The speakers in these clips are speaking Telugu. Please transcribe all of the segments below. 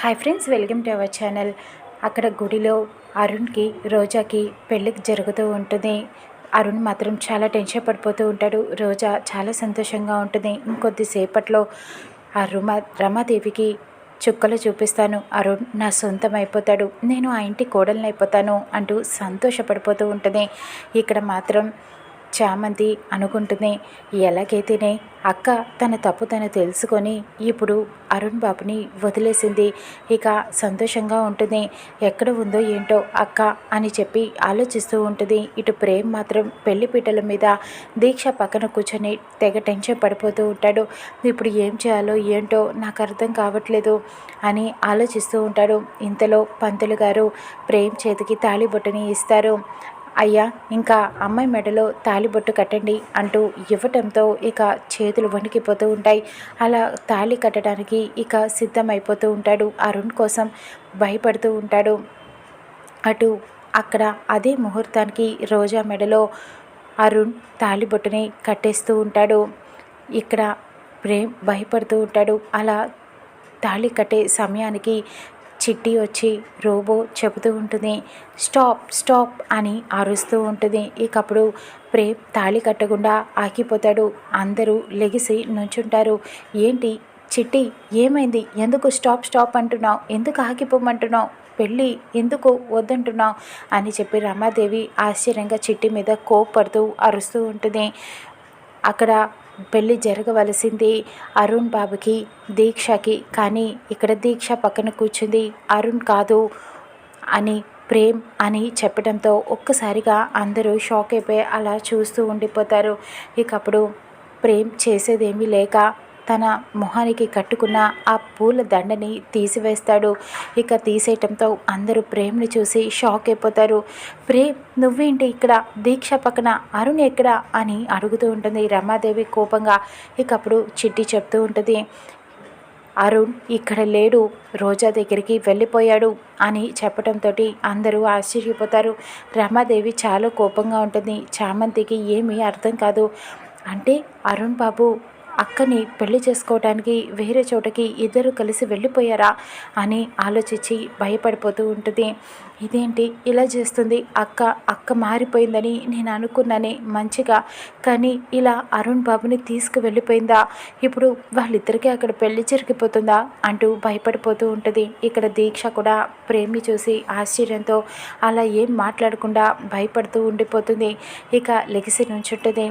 Hi friends welcome to our channel. అక్కడ గుడిలో అరుణ్కి రోజాకి పెళ్ళికి జరుగుతూ ఉంటుంది. అరుణ్ మాత్రం చాలా టెన్షన్ పడిపోతూ ఉంటాడు. రోజా చాలా సంతోషంగా ఉంటుంది. ఇంకొద్దిసేపట్లో ఆ రుమ రమాదేవికి చుక్కలు చూపిస్తాను. అరుణ్ నా సొంతం అయిపోతాడు. నేను ఆ ఇంటి కోడల్ని అయిపోతాను అంటూ సంతోషపడిపోతూ ఉంటుంది. ఇక్కడ మాత్రం చామంతి అనుకుంటుంది. ఎలాగైతేనే అక్క తన తప్పు తను తెలుసుకొని ఇప్పుడు అరుణ్ బాబుని వదిలేసింది. ఇక సంతోషంగా ఉంటుంది. ఎక్కడ ఉందో ఏంటో అక్క అని చెప్పి ఆలోచిస్తూ ఉంటుంది. ఇటు ప్రేమ్ మాత్రం పెళ్ళి పీటల మీద దీక్ష పక్కన కూర్చొని తెగ టెన్షన్ పడిపోతూ ఉంటాడు. ఇప్పుడు ఏం చేయాలో ఏంటో నాకు అర్థం కావట్లేదు అని ఆలోచిస్తూ ఉంటాడు. ఇంతలో పంతులు గారు ప్రేమ్ చేతికి తాళిబొట్టుని ఇస్తారు. అయ్యా ఇంకా అమ్మాయి మెడలో తాలిబొట్టు కట్టండి అంటూ ఇవ్వటంతో ఇక చేతులు వణికిపోతూ ఉంటాయి. అలా తాళి కట్టడానికి ఇక సిద్ధమైపోతూ ఉంటాడు అరుణ్ కోసం భయపడుతూ ఉంటాడు. అటు అక్కడ అదే ముహూర్తానికి రోజా మెడలో అరుణ్ తాలిబొట్టుని కట్టేస్తూ ఉంటాడు. ఇక్కడ ప్రేమ్ భయపడుతూ ఉంటాడు. అలా తాళి కట్టే సమయానికి చిట్టి వచ్చి రోబో చెబుతూ ఉంటుంది స్టాప్ స్టాప్ అని అరుస్తూ ఉంటుంది. ఇకప్పుడు ప్రేమ్ తాళి కట్టకుండా ఆగిపోతాడు. అందరూ లెగిసి నుంచుంటారు. ఏంటి చిట్టి ఏమైంది? ఎందుకు స్టాప్ స్టాప్ అంటున్నావు? ఎందుకు ఆగిపోమంటున్నావు? పెళ్ళి ఎందుకు వద్దంటున్నావు? అని చెప్పి రమాదేవి ఆశ్చర్యంగా చిట్టి మీద కోప్పడుతూ అరుస్తూ ఉంటుంది. అక్కడ పెళ్ళి జరగవలసింది అరుణ్ బాబుకి దీక్షకి. కానీ ఇక్కడ దీక్ష పక్కన కూర్చుంది అరుణ్ కాదు అని ప్రేమ్ అని చెప్పడంతో ఒక్కసారిగా అందరూ షాక్ అయిపోయి అలా చూస్తూ ఉండిపోతారు. ఇకప్పుడు ప్రేమ్ చేసేదేమీ లేక తన మొహానికి కట్టుకున్న ఆ పూల దండని తీసివేస్తాడు. ఇక తీసేయటంతో అందరూ ప్రేమ్ని చూసి షాక్ అయిపోతారు. ప్రేమ్ నువ్వేంటి ఇక్కడ? దీక్ష పక్కన అరుణ్ ఎక్కడ? అని అడుగుతూ ఉంటుంది రమాదేవి కోపంగా. ఇక అప్పుడు చిట్టి చెప్తూ ఉంటుంది అరుణ్ ఇక్కడ లేడు రోజా దగ్గరికి వెళ్ళిపోయాడు అని చెప్పడంతో అందరూ ఆశ్చర్యపోతారు. రమాదేవి చాలా కోపంగా ఉంటుంది చామంతికి ఏమీ అర్థం కాదు. అంటే అరుణ్ బాబు అక్కని పెళ్ళి చేసుకోవడానికి వేరే చోటకి ఇద్దరు కలిసి వెళ్ళిపోయారా అని ఆలోచించి భయపడిపోతూ ఉంటుంది. ఇదేంటి? ఇలా చేస్తుంది. అక్క అక్క మారిపోయిందని నేను అనుకున్నానే మంచిగా. కానీ ఇలా అరుణ్ బాబుని తీసుకు వెళ్ళిపోయిందా ఇప్పుడు వాళ్ళిద్దరికీ అక్కడ పెళ్ళి జరిగిపోతుందా? అంటూ భయపడిపోతూ ఉంటుంది. ఇక్కడ దీక్ష కూడా ప్రేమి చూసి ఆశ్చర్యంతో అలా ఏం మాట్లాడకుండా భయపడుతూ ఉండిపోతుంది. ఇక లెగిసి నుంచుంటుంది.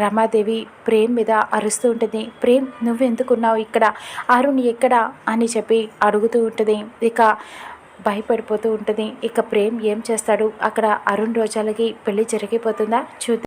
రమాదేవి ప్రేమ్ మీద అరుస్తూ ఉంటుంది. ప్రేమ్ నువ్వెందుకున్నావు ఇక్కడ? అరుణ్ ఎక్కడ? అని చెప్పి అడుగుతూ ఉంటుంది. ఇక భయపడిపోతూ ఉంటుంది. ఇక ప్రేమ్ ఏం చేస్తాడు? అక్కడ అరుణ్ రోజాలకి పెళ్ళి జరిగిపోతుందా? చూద్దాం.